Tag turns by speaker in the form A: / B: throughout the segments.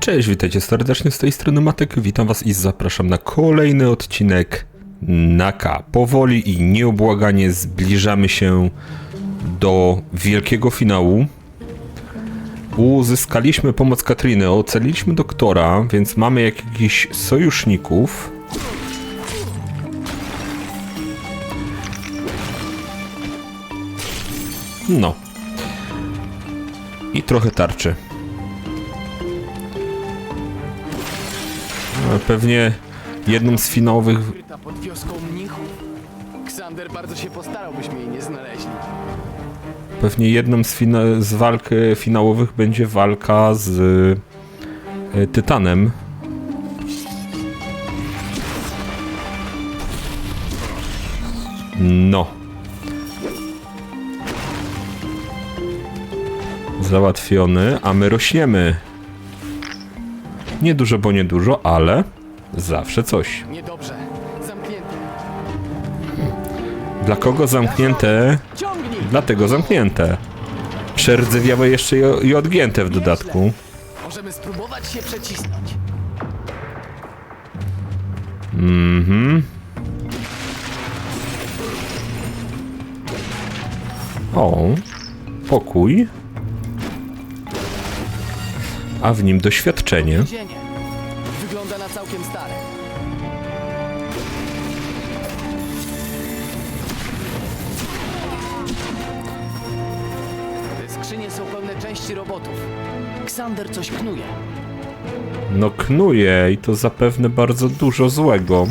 A: Cześć, witajcie serdecznie z tej strony Matek. Witam was i zapraszam na kolejny odcinek Naka. Powoli i nieubłaganie zbliżamy się do wielkiego finału. Uzyskaliśmy pomoc Katriny, ocaliliśmy doktora, więc mamy jakichś sojuszników. No. I trochę tarczy. Pewnie jedną z finałowych.
B: Ukryta pod wioską mnichów. Ksander bardzo się postarał, byśmy jej nie znaleźli.
A: Pewnie jedną z, fina, z walk e, finałowych będzie walka z e, Tytanem. No. Załatwiony, a my rośniemy. Nie dużo, bo nie dużo, ale zawsze coś.
B: Niedobrze. Zamknięte.
A: Dla kogo zamknięte?
B: Ciągnij!
A: Dlatego zamknięte. Przerdzewiałe jeszcze i, i odgięte w dodatku.
B: Możemy spróbować się przecisnąć.
A: Mhm. O, pokój. A w nim doświadczenie.
B: Wygląda na całkiem stare. Te skrzynie są pełne części robotów. Ksander coś knuje.
A: No knuje i to zapewne bardzo dużo złego.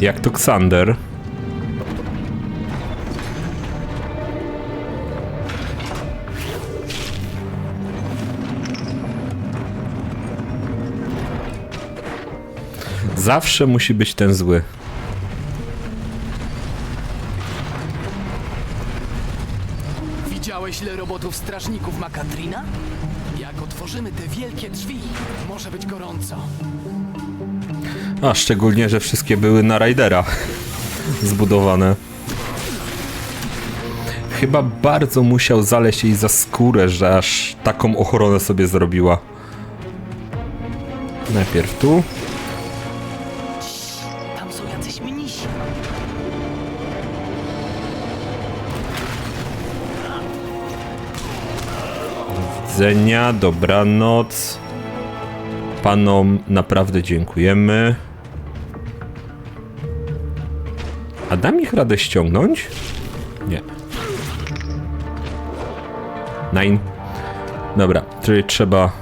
A: Jak to Ksander. Zawsze musi być ten zły.
B: Widziałeś ile robotów strażników ma Katrina? Jak otworzymy te wielkie drzwi, może być gorąco.
A: A szczególnie, że wszystkie były na Raidera zbudowane. Chyba bardzo musiał zaleźć jej za skórę, że aż taką ochronę sobie zrobiła. Najpierw tu. Widzenia, dobranoc. Panom naprawdę dziękujemy. A dam ich radę ściągnąć? Nie. Nine. Dobra, czyli trzeba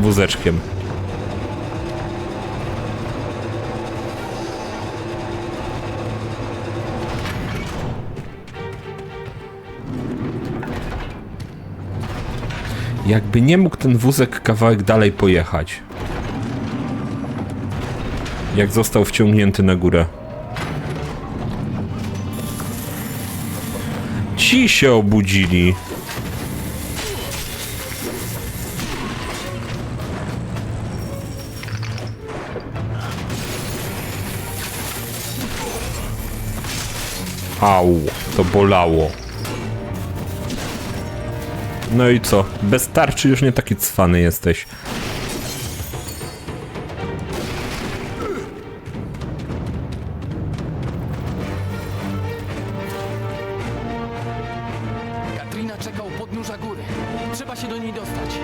A: wózeczkiem. Jakby nie mógł ten wózek kawałek dalej pojechać. Jak został wciągnięty na górę. Ci się obudzili. Au, to bolało. No i co? Bez tarczy już nie taki cwany jesteś.
B: Katrina czeka u podnóża góry. Trzeba się do niej dostać.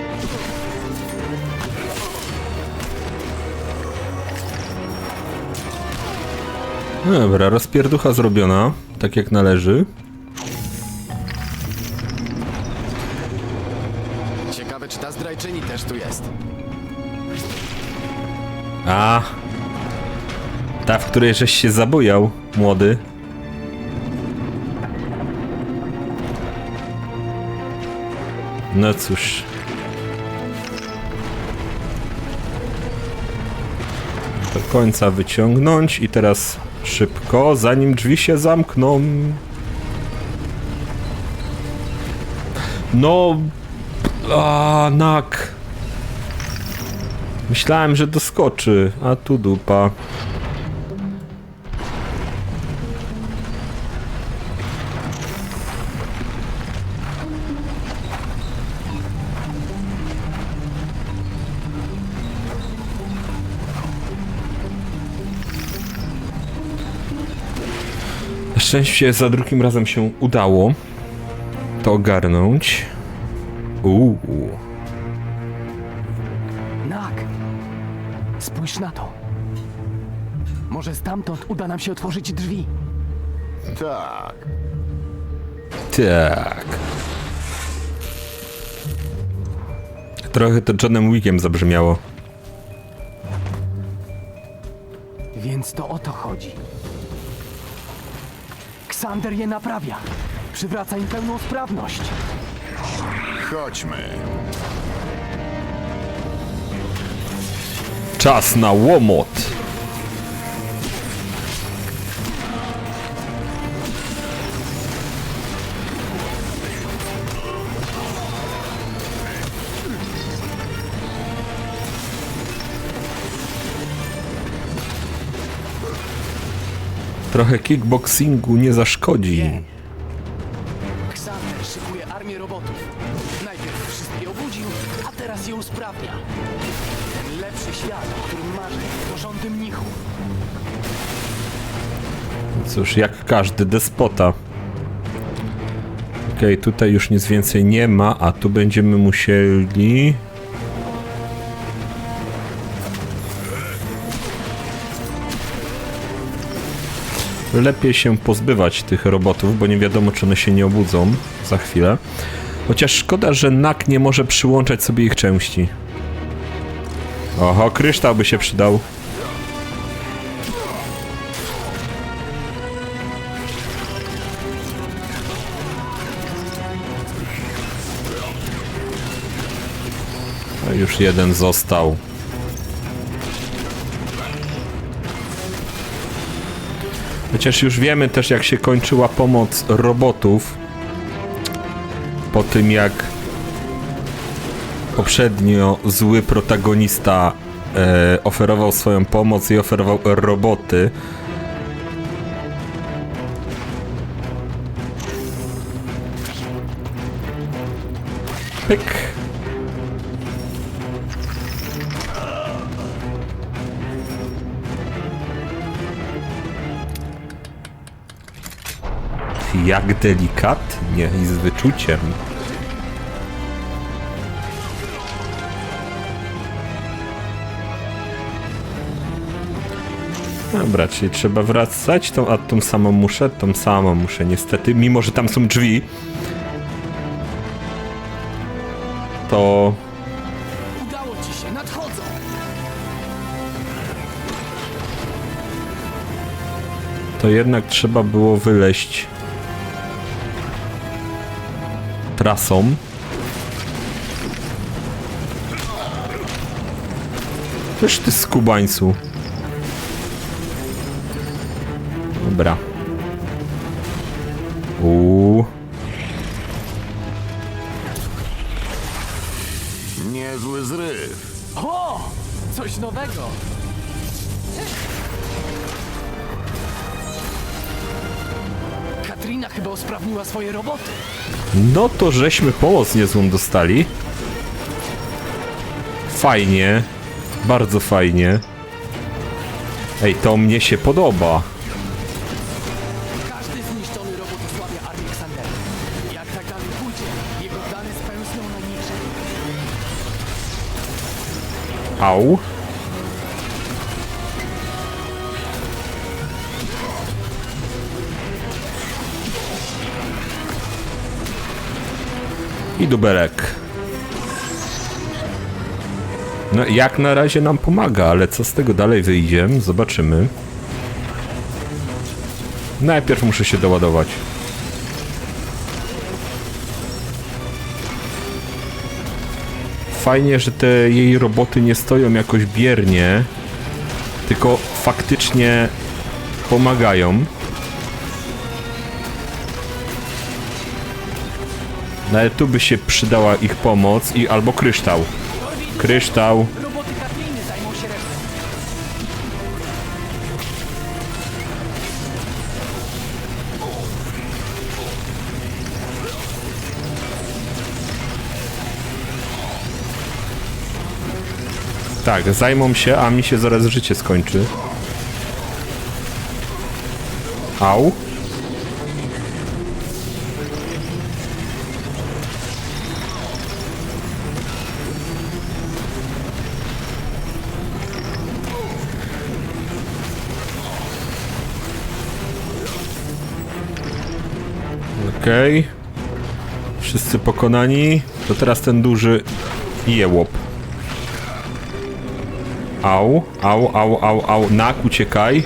A: Dobra, rozpierducha zrobiona, tak jak należy. A, ta, w której żeś się zabujał, młody. No cóż. Do końca wyciągnąć i teraz szybko, zanim drzwi się zamkną. No, a nak. Myślałem, że doskoczy, a tu dupa. Na szczęście za drugim razem się udało to ogarnąć. Uuu.
B: Spójrz na to. Może stamtąd uda nam się otworzyć drzwi.
C: Tak.
A: Tak. Trochę to Johnem Wickiem zabrzmiało.
B: Więc to o to chodzi. Ksander je naprawia. Przywraca im pełną sprawność.
C: Chodźmy.
A: Czas na łomot. Trochę kickboxingu nie zaszkodzi.
B: Rządy mnichów.
A: Cóż, jak każdy despota. Okej, tutaj już nic więcej nie ma, a tu będziemy musieli... Lepiej się pozbywać tych robotów, bo nie wiadomo, czy one się nie obudzą za chwilę. Chociaż szkoda, że NAK nie może przyłączać sobie ich części. Oho, kryształ by się przydał. Jeden został. Chociaż już wiemy też jak się kończyła pomoc robotów po tym jak poprzednio zły protagonista e, oferował swoją pomoc i oferował roboty. Pyk. Jak delikatnie i z wyczuciem. Dobra, czyli trzeba wracać, tą, a tą samą muszę, tą samą muszę niestety, mimo że tam są drzwi. To
B: Udało ci się, nadchodzą!
A: to jednak trzeba było wyleść trasą. Też ty skubańcu. Dobra. Uuu.
C: Niezły zryw.
B: O! Coś nowego! Katrina chyba usprawniła swoje roboty.
A: No to żeśmy pomoc niezłą dostali. Fajnie. Bardzo fajnie. Ej, to mnie się podoba.
B: Każdy zniszczony robot osłabia armię Ksandera. Jak tak dalej pójdzie, jego dane spełzną na niczym.
A: Au. Dubelek. No jak na razie nam pomaga, ale co z tego dalej wyjdzie, zobaczymy. Najpierw muszę się doładować. Fajnie, że te jej roboty nie stoją jakoś biernie, tylko faktycznie pomagają. No ale tu by się przydała ich pomoc i albo kryształ. Kryształ. Tak, zajmą się, a mi się zaraz życie skończy. Au. Okej. Wszyscy pokonani. To teraz ten duży jełop. Au, au, au, au, au. Nak, uciekaj.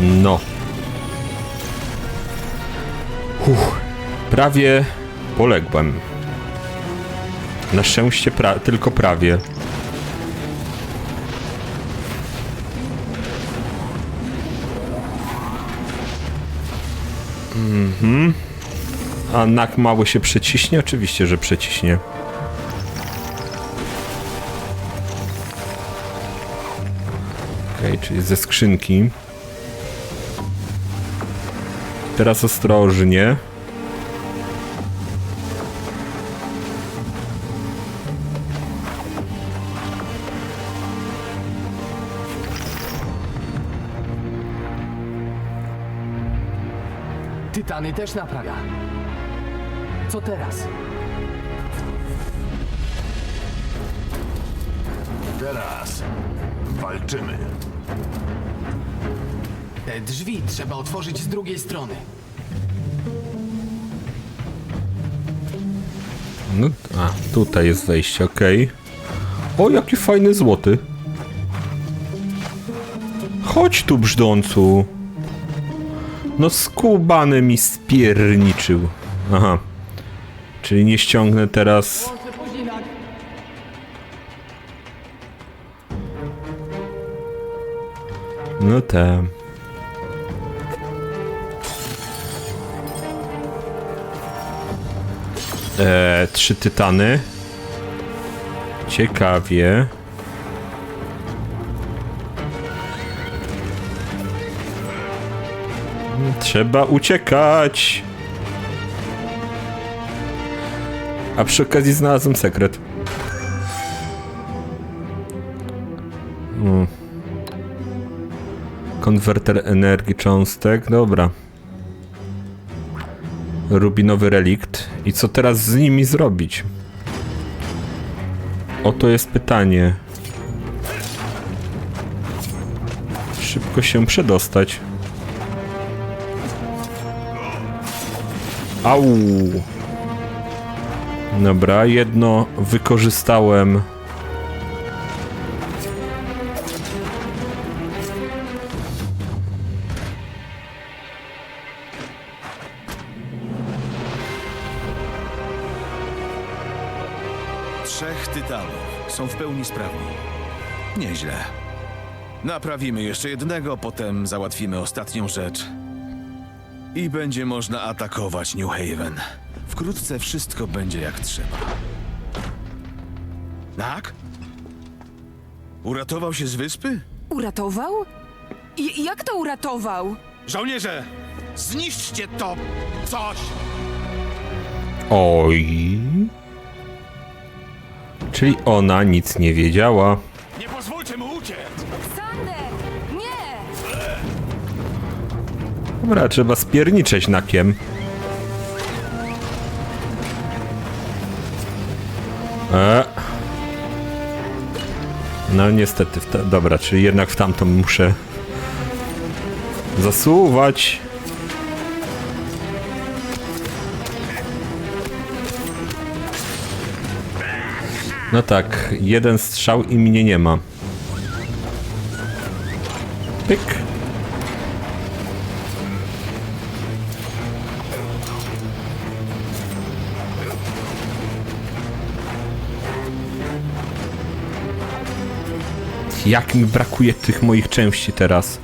A: No. Uff, prawie poległem. Na szczęście pra tylko prawie. Mhm. A nak mały się przeciśnie? Oczywiście, że przeciśnie. Okej, czyli ze skrzynki. Teraz ostrożnie.
B: Tytany też naprawia. Co teraz?
C: Teraz walczymy.
B: Te drzwi trzeba otworzyć z drugiej strony.
A: No, a, tutaj jest wejście, okej. O, jaki fajny złoty. Chodź tu, brzdącu. No, skubany mi spierniczył. Aha. Czyli nie ściągnę teraz... No te. E, trzy tytany. Ciekawie. Trzeba uciekać. A przy okazji znalazłem sekret. Mm. Konwerter energii cząstek, dobra. Rubinowy relikt. I co teraz z nimi zrobić? Oto jest pytanie. Szybko się przedostać. Au! Dobra, jedno wykorzystałem.
D: Trzech tytanów są w pełni sprawni. Nieźle. Naprawimy jeszcze jednego, potem załatwimy ostatnią rzecz. I będzie można atakować New Haven. Wkrótce wszystko będzie jak trzeba. Tak? Uratował się z wyspy?
E: Uratował? I jak to uratował?
D: Żołnierze! Zniszczcie to coś!
A: Oj. Czyli ona nic nie wiedziała.
D: Nie pozwólcie
A: Dobra, trzeba spierniczeć nakiem. E. No niestety, dobra, czyli jednak w tamtą muszę zasuwać. No tak, jeden strzał i mnie nie ma. Pyk. Jak mi brakuje tych moich części teraz.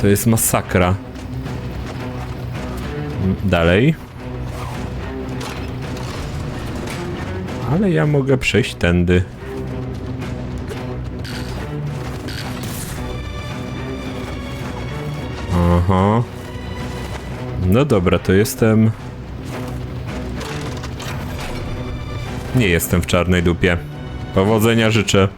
A: To jest masakra. Dalej. Ale ja mogę przejść tędy. Aha. No dobra, to jestem... Nie jestem w czarnej dupie. Powodzenia życzę.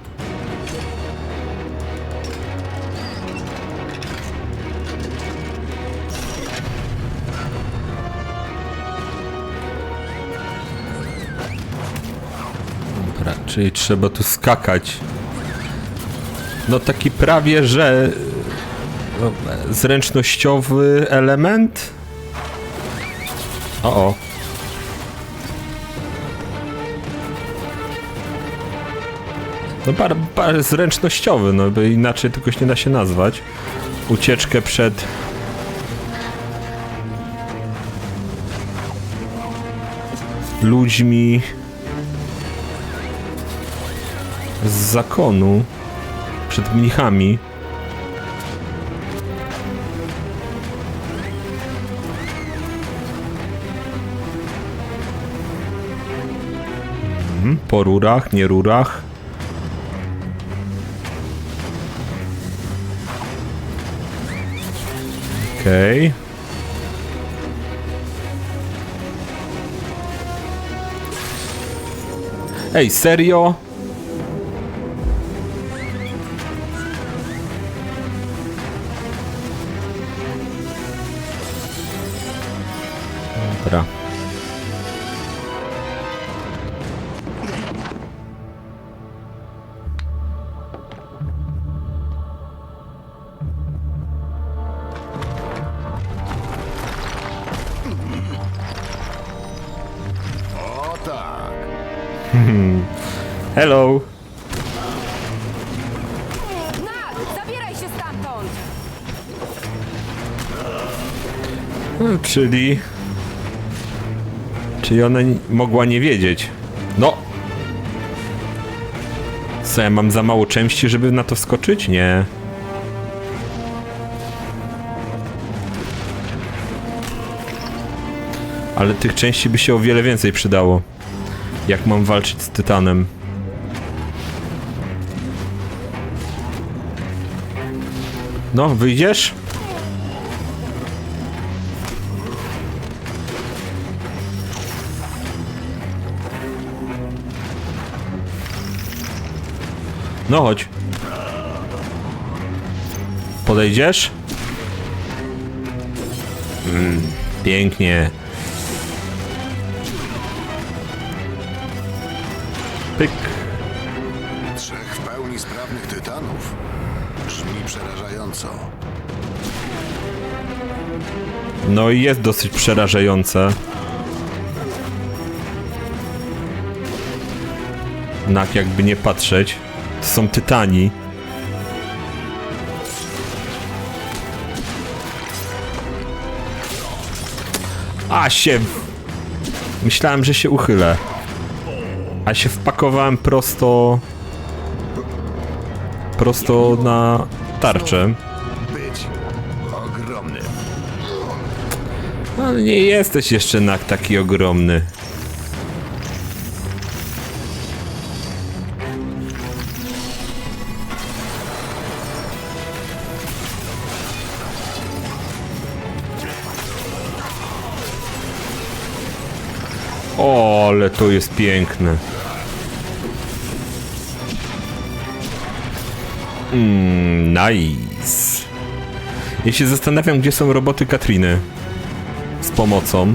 A: Czyli trzeba tu skakać. No taki prawie, że no, zręcznościowy element. O, o. No par, par zręcznościowy, no bo inaczej tylko nie da się nazwać. Ucieczkę przed ludźmi z zakonu, przed mnichami. Mhm, Po rurach, nie rurach. Okej. Ej, serio? Dobra.
C: O tak.
A: Hello.
E: Nak, zabieraj się stamtąd!
A: Czyli... Czyli ona mogła nie wiedzieć. No! Co, ja mam za mało części, żeby na to skoczyć? Nie. Ale tych części by się o wiele więcej przydało. Jak mam walczyć z Tytanem. No, wyjdziesz? No chodź. Podejdziesz? Mm, pięknie. Pyk.
C: Trzech w pełni sprawnych tytanów. Brzmi przerażająco.
A: No i jest dosyć przerażające. Nak jakby nie patrzeć. To są tytani. A się... Myślałem, że się uchylę. A się wpakowałem prosto... Prosto na tarczę. No nie jesteś jeszcze nak taki ogromny. Ale to jest piękne. Mm, nice. Ja się zastanawiam, gdzie są roboty Katriny z pomocą.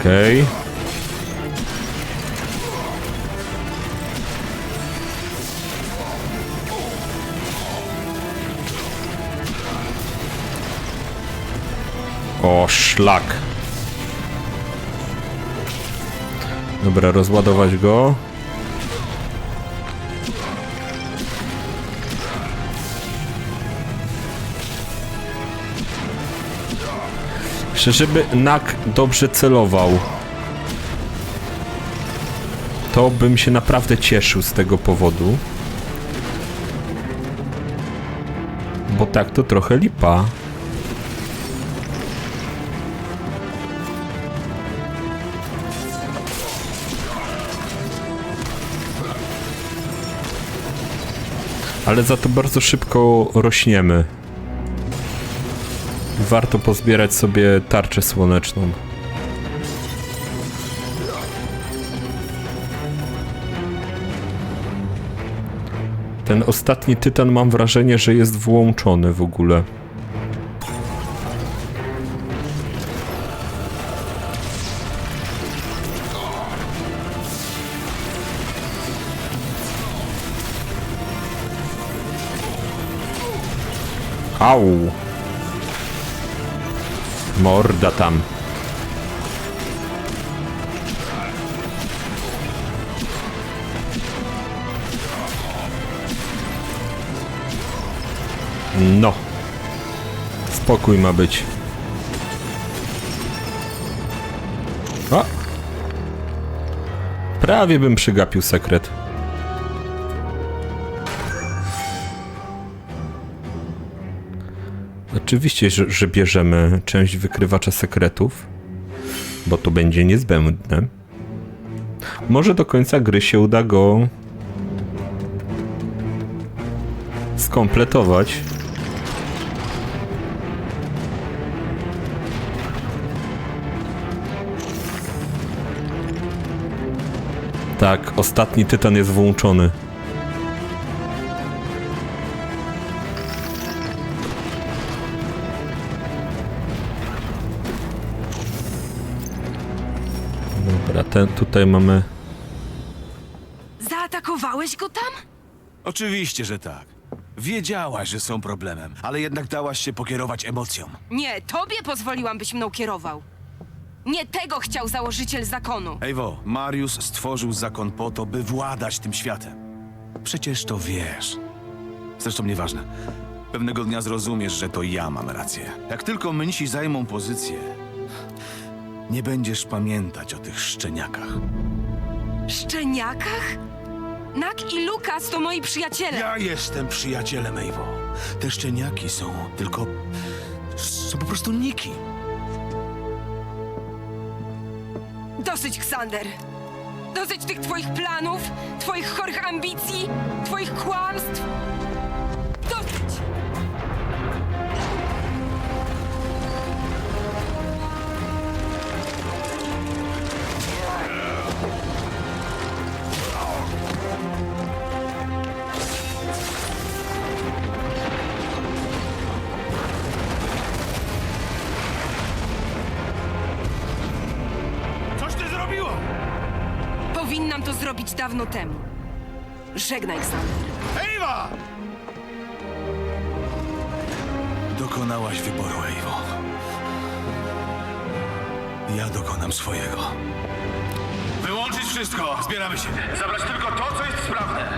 A: Okej. O, szlak. Dobra, rozładować go. Jeszcze żeby Nak dobrze celował. To bym się naprawdę cieszył z tego powodu. Bo tak to trochę lipa. Ale za to bardzo szybko rośniemy. Warto pozbierać sobie tarczę słoneczną. Ten ostatni tytan mam wrażenie, że jest włączony w ogóle. Au! Morda tam. No. Spokój ma być. O! Prawie bym przygapił sekret. Oczywiście, że, że bierzemy część wykrywacza sekretów, bo to będzie niezbędne. Może do końca gry się uda go skompletować. Tak, ostatni tytan jest włączony. Ten tutaj mamy.
E: Zaatakowałeś go tam?
D: Oczywiście, że tak. Wiedziałaś, że są problemem, ale jednak dałaś się pokierować emocjom.
E: Nie, tobie pozwoliłam, byś mną kierował. Nie tego chciał założyciel zakonu.
D: Ewo, Marius stworzył zakon po to, by władać tym światem. Przecież to wiesz. Zresztą nieważne. Pewnego dnia zrozumiesz, że to ja mam rację. Jak tylko mnisi zajmą pozycję, nie będziesz pamiętać o tych szczeniakach.
E: Szczeniakach? Nak i Lukas to moi przyjaciele.
D: Ja jestem przyjacielem Ewo. Te szczeniaki są tylko... są po prostu niki.
E: Dosyć, Ksander. Dosyć tych twoich planów, twoich chorych ambicji, twoich kłamstw. Powinnam to zrobić dawno temu. Żegnaj, Ksander.
D: Ewa! Dokonałaś wyboru, Ewo. Ja dokonam swojego. Wyłączyć wszystko! Zbieramy się.
F: Zabrać tylko to, co jest sprawne.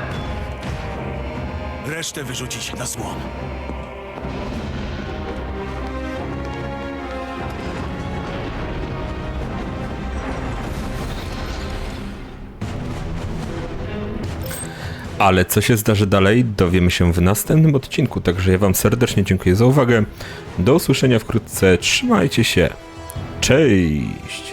D: Resztę wyrzucić na złom.
A: Ale co się zdarzy dalej, dowiemy się w następnym odcinku. Także ja Wam serdecznie dziękuję za uwagę. Do usłyszenia wkrótce. Trzymajcie się. Cześć!